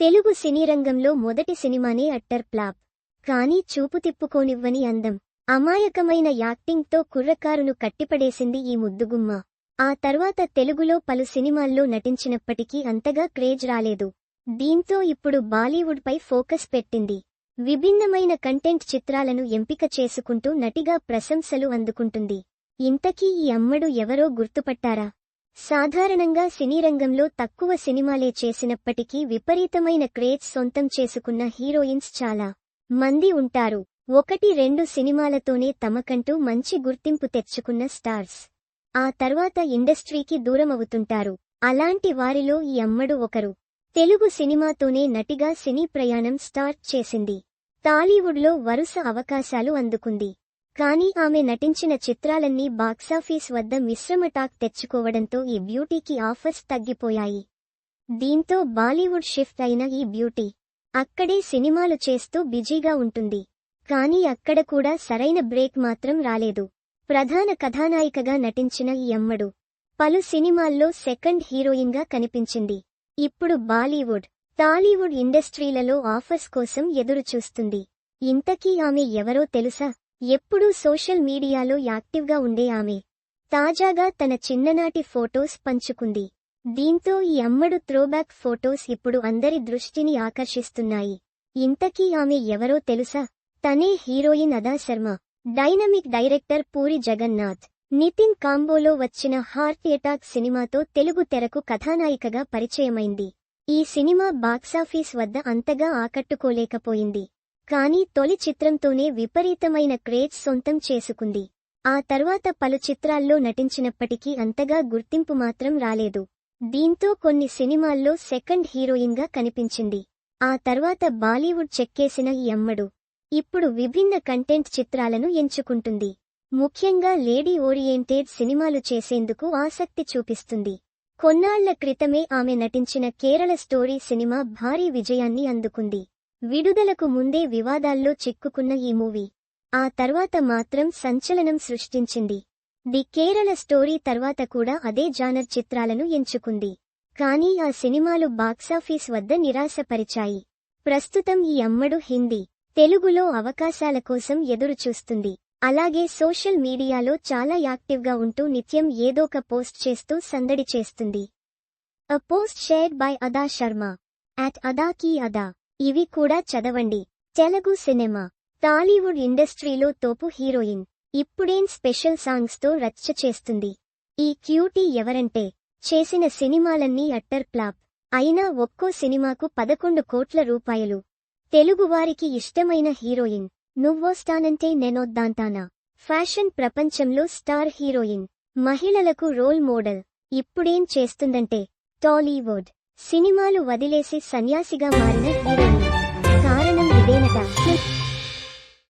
తెలుగు సినీ రంగంలో మొదటి సినిమానే అట్టర్ ప్లాప్ కానీ చూపు తిప్పుకోనివ్వని అందం. అమాయకమైన యాక్టింగ్తో కుర్రకారును కట్టిపడేసింది ఈ ముద్దుగుమ్మ. ఆ తర్వాత తెలుగులో పలు సినిమాల్లో నటించినప్పటికీ అంతగా క్రేజ్ రాలేదు. దీంతో ఇప్పుడు బాలీవుడ్పై ఫోకస్ పెట్టింది. విభిన్నమైన కంటెంట్ చిత్రాలను ఎంపిక చేసుకుంటూ నటిగా ప్రశంసలు అందుకుంటుంది. ఇంతకీ ఈ అమ్మడు ఎవరో గుర్తుపట్టారా? సాధారణంగా సినీ రంగంలో తక్కువ సినిమాలే చేసినప్పటికీ విపరీతమైన క్రేజ్ సొంతం చేసుకున్న హీరోయిన్స్ చాలా మంది ఉంటారు. ఒకటి రెండు సినిమాలతోనే తమకంటూ మంచి గుర్తింపు తెచ్చుకున్న స్టార్స్ ఆ తర్వాత ఇండస్ట్రీకి దూరమవుతుంటారు. అలాంటి వారిలో ఈ అమ్మడు ఒకరు. తెలుగు సినిమాతోనే నటిగా సినీ ప్రయాణం స్టార్ట్ చేసింది. టాలీవుడ్లో వరుస అవకాశాలు అందుకుంది. కానీ ఆమె నటించిన చిత్రాలన్నీ బాక్సాఫీస్ వద్ద మిశ్రమ టాక్ తెచ్చుకోవడంతో ఈ బ్యూటీకి ఆఫర్స్ తగ్గిపోయాయి. దీంతో బాలీవుడ్ షిఫ్ట్ అయిన ఈ బ్యూటీ అక్కడే సినిమాలు చేస్తూ బిజీగా ఉంటుంది. కానీ అక్కడ కూడా సరైన బ్రేక్ మాత్రం రాలేదు. ప్రధాన కథానాయికగా నటించిన ఈ అమ్మడు పలు సినిమాల్లో సెకండ్ హీరోయిన్గా కనిపించింది. ఇప్పుడు బాలీవుడ్ టాలీవుడ్ ఇండస్ట్రీలలో ఆఫర్స్ కోసం ఎదురుచూస్తుంది. ఇంతకీ ఆమె ఎవరో తెలుసా? ఎప్పుడూ సోషల్ మీడియాలో యాక్టివ్గా ఉండే ఆమె. తాజాగా తన చిన్ననాటి ఫోటోస్ పంచుకుంది. దీంతో ఈ అమ్మడు త్రోబ్యాక్ ఫోటోస్ ఇప్పుడు అందరి దృష్టిని ఆకర్షిస్తున్నాయి. ఇంతకీ ఆమె ఎవరో తెలుసా? తనే heroine Adah Sharma. Dynamic director Puri Jagannadh. Nithiin కాంబోలో వచ్చిన హార్ట్ ఎటాక్ సినిమాతో తెలుగు తెరకు కథానాయికగా పరిచయమైంది. ఈ సినిమా బాక్సాఫీస్ వద్ద అంతగా ఆకట్టుకోలేకపోయింది. కానీ తొలి చిత్రంతోనే విపరీతమైన క్రేజ్ సొంతం చేసుకుంది. ఆ తర్వాత పలు చిత్రాల్లో నటించినప్పటికీ అంతగా గుర్తింపు మాత్రం రాలేదు. దీంతో కొన్ని సినిమాల్లో సెకండ్ హీరోయిన్గా కనిపించింది. ఆ తర్వాత బాలీవుడ్ చెక్కేసిన ఈ అమ్మడు ఇప్పుడు విభిన్న కంటెంట్ చిత్రాలను ఎంచుకుంటుంది. ముఖ్యంగా లేడీ ఓరియంటెడ్ సినిమాలు చేసేందుకు ఆసక్తి చూపిస్తుంది. కొన్నాళ్ళ క్రితమే ఆమె నటించిన కేరళ స్టోరీ సినిమా భారీ విజయాన్ని అందుకుంది. విడుదలకు ముందే వివాదాల్లో చిక్కుకున్న ఈ మూవీ. ఆ తర్వాత మాత్రం సంచలనం సృష్టించింది. ది కేరళ స్టోరీ తర్వాత కూడా అదే జానర్ చిత్రాలను ఎంచుకుంది. కానీ ఆ సినిమాలు బాక్సాఫీస్ వద్ద నిరాశపరిచాయి. ప్రస్తుతం ఈ అమ్మడు హిందీ తెలుగులో అవకాశాల కోసం ఎదురుచూస్తుంది. అలాగే సోషల్ మీడియాలో చాలా యాక్టివ్గా ఉంటూ నిత్యం ఏదోక పోస్ట్ చేస్తూ సందడి చేస్తుంది. అ పోస్ట్ షేర్డ్ బై అదా శర్మ అట్ అదా కీ అదా ఇవి కూడా చదవండి. తెలుగు సినిమా. టాలీవుడ్ ఇండస్ట్రీలో తోపు హీరోయిన్. ఇప్పుడేం స్పెషల్ సాంగ్స్తో రచ్చ చేస్తుంది? ఈ క్యూటీ ఎవరంటే చేసిన సినిమాలన్నీ అట్టర్ ప్లాప్ అయినా ఒక్కో సినిమాకు పదకొండు కోట్ల రూపాయలు. తెలుగువారికి ఇష్టమైన హీరోయిన్. నువ్వొస్తానంటే నేనొద్దాంతానా ఫ్యాషన్ ప్రపంచంలో స్టార్ హీరోయిన్. మహిళలకు రోల్ మోడల్. ఇప్పుడేం చేస్తుందంటే టాలీవుడ్. సినిమాలు వదిలేసి సన్యాసిగా మారిన హీరోయిన్ కారణం ఇదేనట.